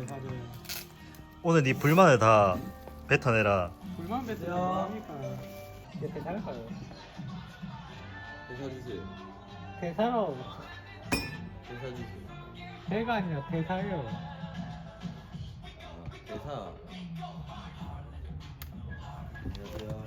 회사를 오늘 네 불만을 다 뱉어내라. 불만 뱉으면 뭐합니까? 이렇게 잘할까요? 대사 주세요. 대사로 대사 주세요. 대가 아니라 대사요 아, 대사. 안녕하세요.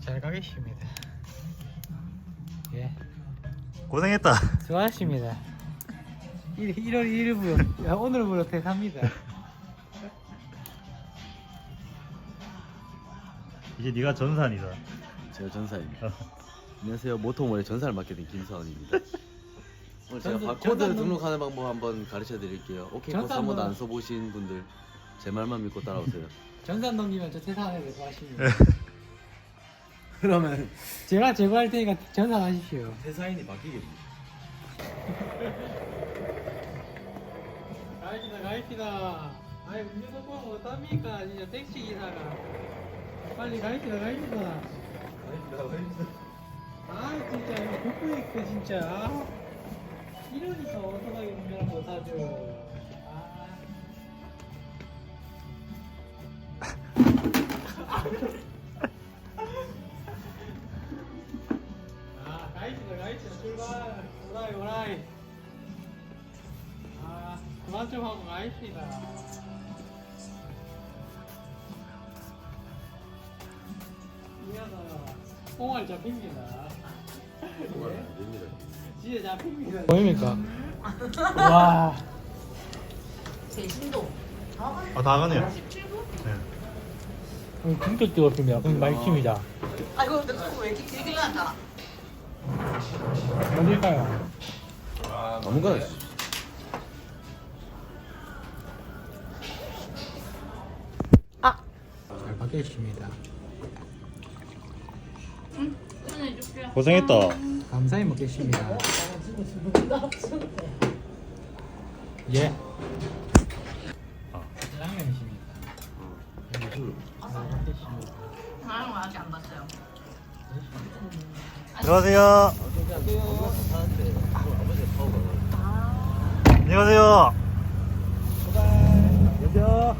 잘 가겠습니다 예 고생했다. 수고하십니다 1, 1월 1일부터 오늘부터 대사입니다 이제 네가 전산이다. 제가 전사입니다. 안녕하세요. 모토모의 전사를 맡게 된 김서원입니다. 오늘 제가 전사- 바코드 전사는- 등록하는 방법 한번 가르쳐 드릴게요. 오케이 코스 한 번도 안 써보신 분들 제 말만 믿고 따라오세요. 전산 넘기면 저 대사하는 데 수고하십니다 그러면 제가 제거할 테니까 전산 하십시오 대사인이 바뀌겠네. 가입시다 가입시다 아이 운전석 보면 어떡합니까? 진짜 택시 기사가. 빨리 가입시다 가입시다 아 진짜 이거 국부익도 진짜. 아, 이러니까 오토바이 운전을 못하죠. 아. 아 좀 하고 가입시다 미안하다 꽁알 잡힙니다 진짜 잡힙니다 보입니까? 와 제 신동. 아 나가네요. 네. 진짜 뜨겁습니다 그럼 많이 칩니다 아이고, 내 그거 왜 이렇게 길게 나다? 어딜까요? 아무거나. 잘 받겠습니다 고생했다. 감사히 먹겠습니다 예 아. 짜장면이십니다 아직 안 봤어요. 안녕하세요. 안녕하세요. 안녕하세요.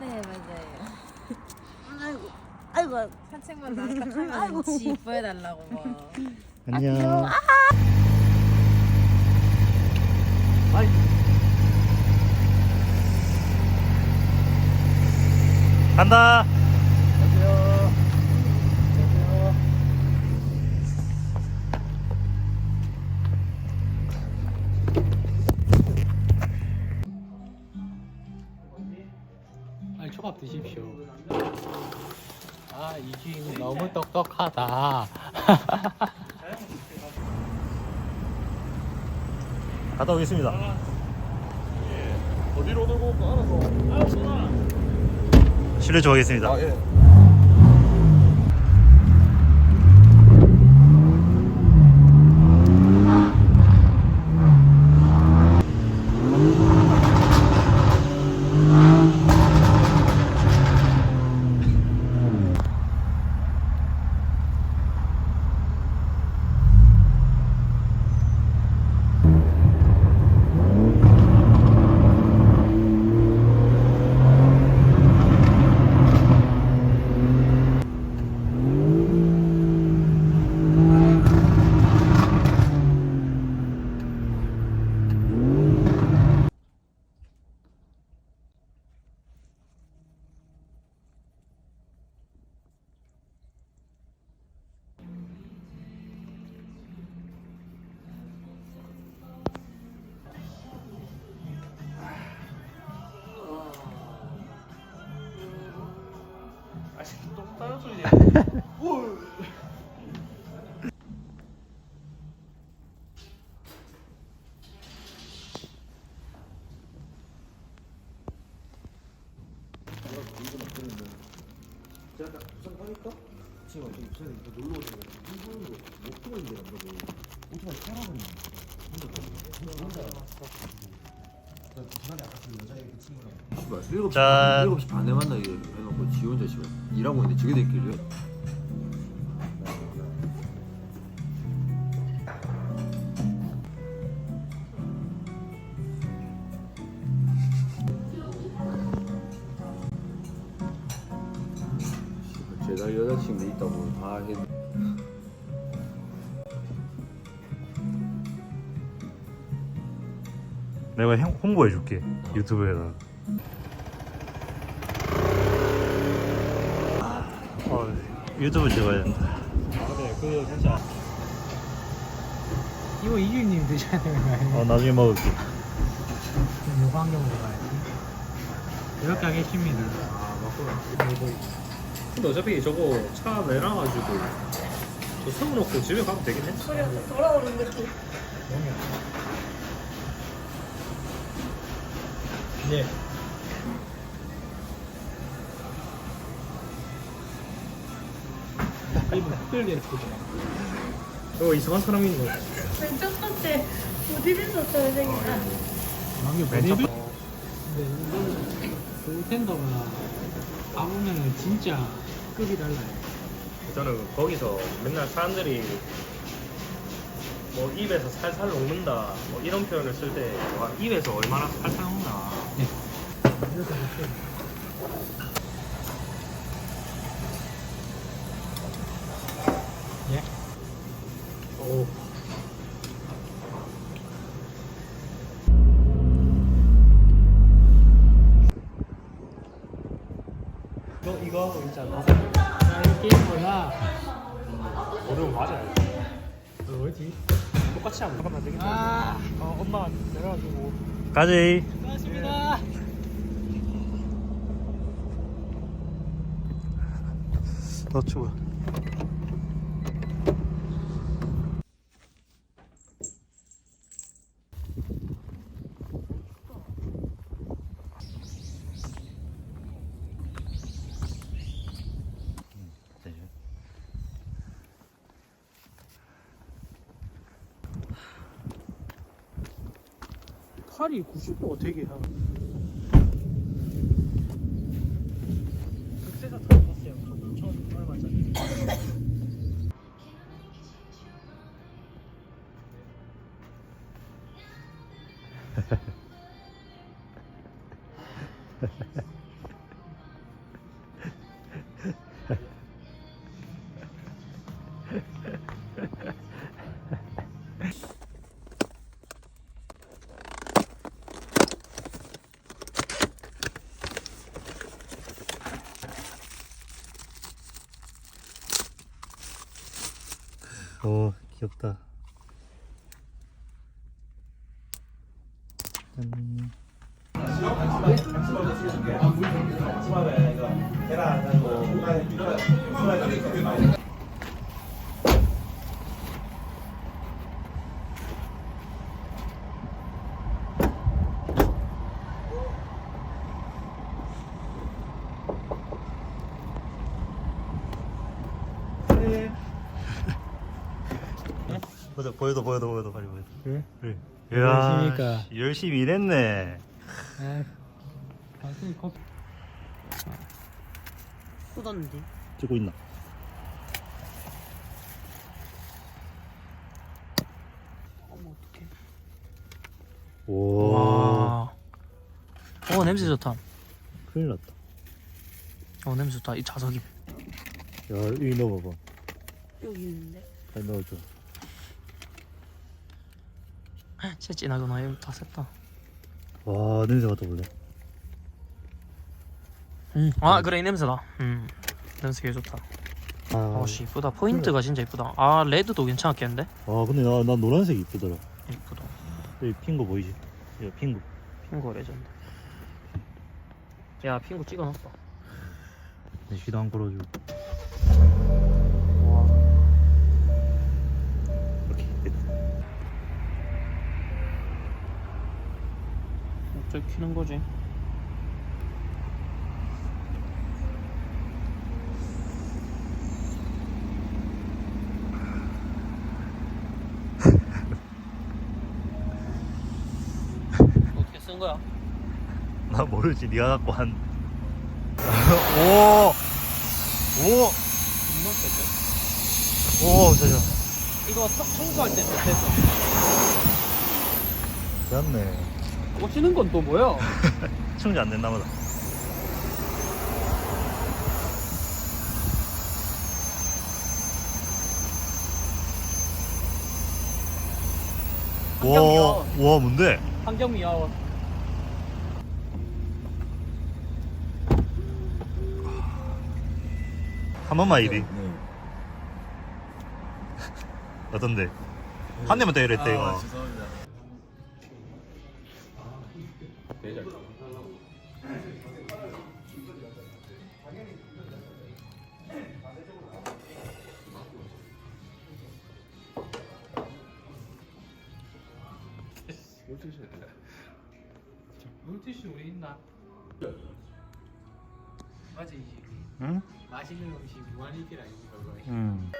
네 맞아요. 아이고 아이고 산책만 나왔다 하면 지 이뻐해달라고 막. 안녕. 간다. 똑똑하다 갔다 오겠습니다. 어디로 들고 올까 알아서. 실내 좋아하겠습니다. 예. 다른 소리 제가 아까 부산 가니까 지금 갑자기 부산에 이렇게 놀러 오는 거야. 일본으로 못 들어온 게 남자고 오토바이 타라고 했는데 혼자 혼자 혼자 씨발 일곱 시 짠. 일곱 시 반에 만나게 해놓고 지 혼자 씨발 일하고 있는데 씨발 제달 여자친구 있다고 다 해. 내가 형- 홍보해줄게 유튜브에다 어, 유튜브 찍어야 된다. 그래. 그거 진짜. 이거 이규님 드셔야 되는 거 아니에요? 어 나중에 먹을게. 요광경으로 가야지. 이렇게 하겠습니다. 아 맞구나. 근데 어차피 저거 차 내놔가지고 저 세워놓고 집에 가면 되겠네? 돌아오는 느낌. 네. 이분 특별히 했거든요 저 이상한 사람이 있는 거첫 번째 보디빌더 선생이다. 첫 베네비 근데 이거는 그 텐더가 가보면은 진짜 급이 달라요. 저는 거기서 맨날 사람들이 뭐 입에서 살살 녹는다 뭐 이런 표현을 쓸때 입에서 얼마나 살살 녹나 예? 오. 너 이거 하고 있잖아? 자, 이 게임보다 어려운 맞아 그 뭐지? 똑같이 하면 잠깐만 되겠다 아, 어, 엄마 내려가지고. 가지 고맙습니다. 너 추워 팔이 90도가 되게 하. 극 오 귀엽다 짠. 보여 보여도 보여도 보여도 빨리 보여도 그래? 그래 열심히니까. 씨, 열심히 일했네 아, 선생님 커피. 굳었는데. 찍고 있나 어머 어떡해. 오 와. 어 냄새 좋다. 큰일 났다 어 냄새 좋다. 이 자석이. 야 여기 넣어봐봐 여기 있는데. 잘 넣어줘 진짜 진하구나. 이거 다 셌다. 와 냄새 맡아볼래 음. 아 그래 이 냄새다. 음. 냄새 개 좋다. 아, 어씨 이쁘다. 포인트가 진짜 이쁘다. 아 레드도 괜찮았겠는데? 아 근데 나, 나 노란색 이쁘더라 이쁘다. 여기 핑거 보이지? 여기 핑거 핑구 레전드. 야 핑구 찍어놨다. 내 귀도 안 끌어주고 어떻게 키는 거지? 어떻게 쓴 정도야? 나 모르지 네가 갖고 한 오! 오! 오, 저저 이거 청- 청소할 때 됐어. 됐네 오시는 건 또 뭐야? 충전 안 됐나 보다 와. 와 뭔데? 환경미야. 한 번만 이리 네. 어떤데? 한 대만 더 이랬대 이거 아, 죄송합니다. 물티슈 우리 있나? 맞지? 응? 맛있는 음식 무한리필 아닙니까 그거? 응